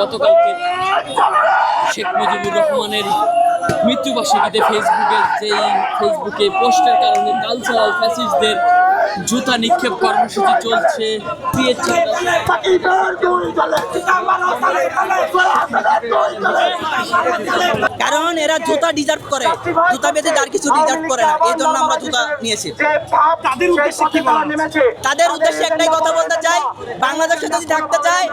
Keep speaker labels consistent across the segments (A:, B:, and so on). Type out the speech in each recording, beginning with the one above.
A: গতকালকে শেখ মুজিবুর রহমানের মৃত্যুবার্ষিকীতে ফেসবুকে যেই ফেসবুকে পোস্টের কারণে কালচারাল ফ্যাসিস্টদের জুতা নিক্ষেপ কর্মসূচি চলছে।
B: কারণ এরা জুতা ডিজার্ভ করে। জুতা বেঁধে আর কিছু ডিজার্ভ করে না। এই জন্য আমরা জুতা নিয়েছি।
C: তাদের উদ্দেশ্যে কি বলা
B: তাদের উদ্দেশ্যে একটাই কথা বলতে চাই বাংলাদেশে যদি থাকতে চায়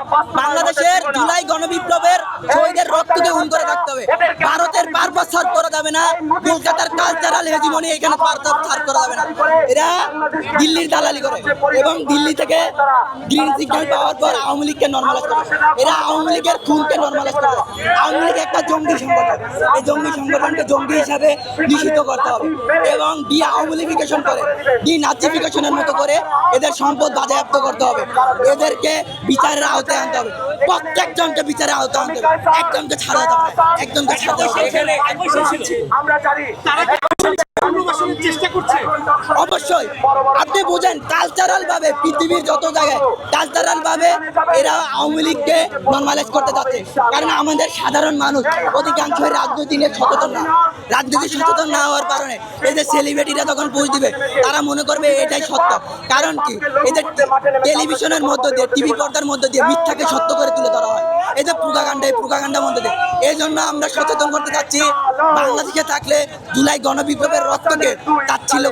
B: বাংলাদেশের জুলাই গণবিপ্লবের শহীদের রক্তকে উন করে থাকতে হবে। ভারতের পারপাস সার্ভ করা যাবে না। কলকাতার কালচারাল হেজিমনি এখানে পারপাস সার্ভ করা যাবে না। এরা দিল্লির দালালি করে। এবং দিল্লি থেকে গ্রিন সিগন্যাল পাওয়ার পর আওয়ামী লীগকে নর্মালাইজ করে। এরা আওয়ামী লীগের খুনকে নর্মালাইজ করে। আওয়ামী লীগ একটা জঙ্গি সংগঠন। এই জঙ্গি সংগঠনকে জঙ্গি হিসাবে নিষিদ্ধ করতে হবে এবং ডি আওয়ামী করে ডি নাচিফিকেশনের মতো করে এদের সম্পদ বাজেয়াপ্ত করতে হবে। এদেরকে বিচারের আওতে আনতে হবে। প্রত্যেকজনকে বিচারে আওতায় আনতে হবে। একজনকে ছাড়া যাবে না একজনকে ছাড়া যাবে
C: আমরা জানি।
A: পুনর্বাসনের চেষ্টা করছে।
B: অবশ্যই, আপনি বোঝেন কালচারাল ভাবে পৃথিবীর যত জায়গায় কালচারাল ভাবে এরা আওয়ামী লীগকে নর্মালাইজ করতে যাচ্ছে। কারণ আমাদের সাধারণ মানুষ অধিকাংশ রাজনীতি নিয়ে সচেতন না। রাজনীতি সচেতন না হওয়ার কারণে যে সেলিব্রিটিরা তখন পোস্ট দিবে, তারা মনে করবে এটাই সত্য। কারণ কি? এদের টেলিভিশনের মধ্য দিয়ে টিভি পর্দার মধ্য দিয়ে মিথ্যাকে সত্য করে তুলে ধরা হয়। এই যে প্রুকাকাণ্ডা এই প্রুকাকাণ্ডার মধ্যে দিয়ে। এই জন্য আমরা সচেতন করতে চাচ্ছি বাংলাদেশে থাকলে জুলাই গণবিপ্লবের রক্তকে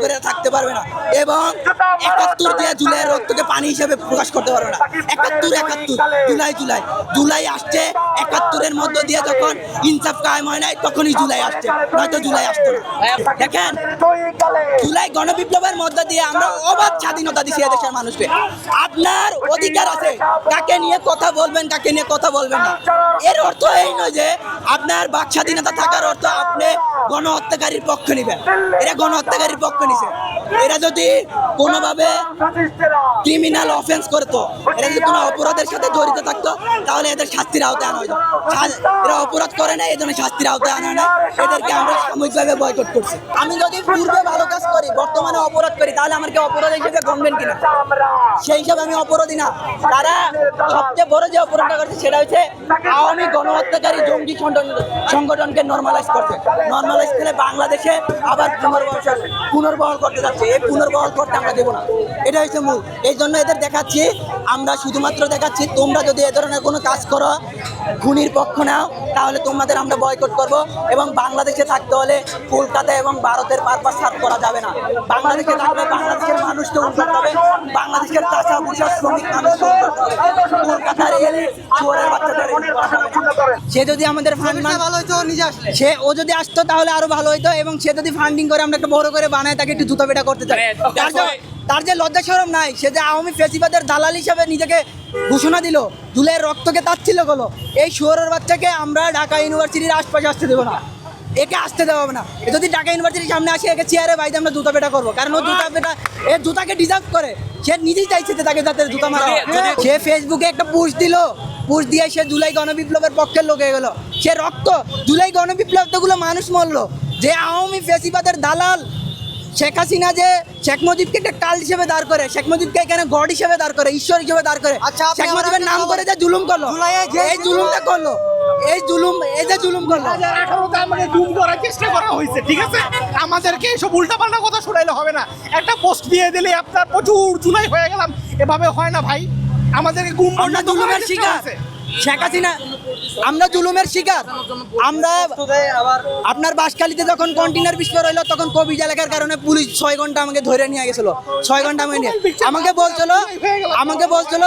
B: করে থাকতে পারবে না এবং একাত্তর জুলাইয়ের রক্তকে পানি প্রকাশ করতে পারবে না। একাত্তর একাত্তর, জুলাই জুলাই। জুলাই আসছে, একাত্তরের মধ্য দিয়ে যখন ইনসাফ কায়েম হয় নাই, তখনই জুলাই আসছে। নয়তো জুলাই আসতো না। দেখেন, জুলাই গণবিপ্লবের দিয়ে আমরা অবাধ স্বাধীনতা দিছি এদেশের মানুষকে। আপনার অধিকার আছে। কাকে নিয়ে কথা বলবেন, কাকে নিয়ে কথা বলবেন না। এর অর্থ এই নয় যে আপনার বাক স্বাধীনতা থাকার অর্থ আপনি গণহত্যাকারীর পক্ষ নেবেন এরা গণহত্যাকারীর পক্ষ নিছে। এরা যদি কোনোভাবে ক্রিমিনাল অফেন্স করতো, এরা যদি কোনো অপরাধের সাথে জড়িত থাকতো, তাহলে এদের শাস্তির আওতায় আনা হতো এরা অপরাধ করে না এই জন্য শাস্তির আওতায় আনা না এদেরকে আমরা সাময়িকভাবে বয়কট করছি। আমি যদি পূর্বে ভালো কাজ করি, বর্তমানে অপরাধ করি, তাহলে আমাকে অপরাধ হিসেবে গণবেন কিনা? সেই হিসাবে আমি অপরাধী না। তারা সবচেয়ে বড় যে অপরাধটা করছে, সেটা হচ্ছে আওয়ামী গণহত্যাকারী জঙ্গি সংগঠন সংগঠনকে নর্মালাইজ করছে। করে বাংলাদেশে আবার পুনর্বহাল পুনর্বহাল করতে যাচ্ছে। এই পুনর্বহাল করতে আমরা দেবো না। এটা হচ্ছে মূল। এই জন্য এদের দেখাচ্ছি, আমরা শুধুমাত্র দেখাচ্ছি, তোমরা যদি এ ধরনের কোনো কাজ করো, খুনির পক্ষ নাও, তাহলে তোমাদের আমরা বয়কট করব এবং বাংলাদেশে থাকতে হলে কলকাতা এবং ভারতের পারপাস সার্ভ করা যাবে না। বাংলাদেশে থাকলে বাংলাদেশের মানুষকে উন্নত হবে, বাংলাদেশের চাষা বুষা শ্রমিক মানুষকে উন্নত হবে। চোরের সে যদি আমাদের ফান্ড ভালো হইতো নিজে আসলে। সে ও যদি আসতো তাহলে আরও ভালো হইতো এবং সে যদি ফান্ডিং করে আমরা একটা বড় করে বানায় তাকে একটু জুতা পেটা করতে চাই
A: মানে
B: তার যে- লজ্জা সরম নাই সে যে আওয়ামী ফেসিবাদের দালাল হিসাবে নিজেকে ঘোষণা দিল দুলের রক্তকে তাচ্ছিল গেলো এই শুয়োরের বাচ্চাকে আমরা ঢাকা ইউনিভার্সিটির আশপাশে আসতে দেবো না। একে আসতে দেওয়া হবে না। এ যদি ঢাকা ইউনিভার্সিটির সামনে আসে একে চেয়ারে বাইতে আমরা জুতা পেটা করব। কারণ ও জুতা পেটা এ জুতাকে ডিজার্ভ করে। সে নিজেই চাইছে যে তাকে যাতে জুতা মারা সে ফেসবুকে একটা পোস্ট দিল। পোস্ট দিয়ে সে জুলাই গণবিপ্লবের পক্ষের লোক হয়ে গেল। সে রক্ত জুলাই গণবিপ্লব তোগুলো মানুষ মরলো। যে আওয়ামী ফেসিবাদের দালাল শেখ হাসিনা যে শেখ মুজিবকে একটা কাল হিসেবে দাঁড় করে শেখ মুজিবকে এখানে গড হিসেবে দাঁড় করে ঈশ্বর হিসেবে দাঁড় করে। শেখ মুজিবের নাম করে যে জুলুম করল। এই জুলুমটা করল। এই জুলুম এই যে জুলুম করল।
D: আঠারোতে আমাদের জুম করার চেষ্টা করা হয়েছে ঠিক আছে? আমাদেরকে এসব উল্টাপাল্টা কথা শোনাইলে হবে না। একটা পোস্ট দিয়ে দিলে আপনার প্রচুর চুলাই হয়ে গেলাম। এভাবে হয় না ভাই। আমাদেরকে গুম
B: জুলুমের শিকার। শেখ হাসিনা আমরা জুলুমের শিকার। আমরা আপনার বাসখালীতে যখন কন্টেনার বিস্ফোরণ হলো তখন কবিজ এলাকার কারণে পুলিশ ছয় ঘণ্টা আমাকে ধরে নিয়ে গেছিল। ছয় ঘণ্টা আমাকে নিয়ে। আমাকে বলছিল আমাকে বলছিল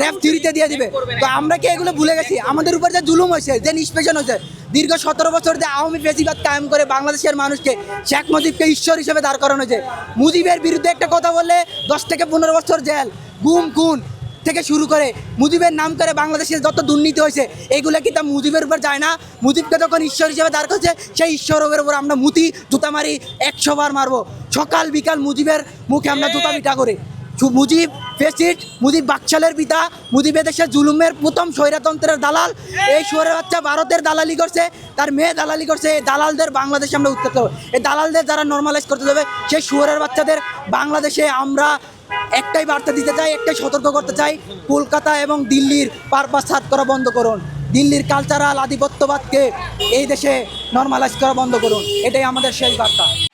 B: র্যাপ থ্রিতে দিয়ে দিবে। তো আমরা কি এগুলো ভুলে গেছি? আমাদের উপর যে জুলুম হয়েছে, যে নিষ্পেষণ হয়েছে, দীর্ঘ সতেরো বছর যে আওয়ামী ফেসিবাদ কায়েম করে বাংলাদেশের মানুষকে শেখ মুজিবকে ঈশ্বর হিসেবে দাঁড় করানো হয়েছে। মুজিবের বিরুদ্ধে একটা কথা বললে দশ থেকে পনেরো বছর জেল, গুম, খুন। থেকে শুরু করে মুজিবের নাম করে বাংলাদেশের যত দুর্নীতি হয়েছে, এগুলো কি তা মুজিবের উপর যায় না? মুজিবকে যখন ঈশ্বর হিসেবে দাঁড় করছে, সেই ঈশ্বরের উপর আমরা মুতি জুতা মারি, একশো বার মারবো। সকাল বিকাল মুজিবের মুখে আমরা জুতা পিটা করি। মুজিব ফেসিট, মুজিব বাকশালের পিতা, মুজিব দেশের জুলুমের প্রথম স্বৈরতন্ত্রের দালাল। এই শহরের বাচ্চা ভারতের দালালি করছে, তার মেয়ে দালালি করছে, এই দালালদের বাংলাদেশে আমরা উত্তর করব এই দালালদের যারা নর্মালাইজ করতে যাবে, সেই শুয়ারের বাচ্চাদের বাংলাদেশে আমরা একটাই বার্তা দিতে চাই, একটাই সতর্ক করতে চাই, কলকাতা এবং দিল্লির পারপাস সাত করা বন্ধ করুন। দিল্লির কালচারাল আধিপত্যবাদকে এই দেশে নর্মালাইজ করা বন্ধ করুন। এটাই আমাদের শেষ বার্তা।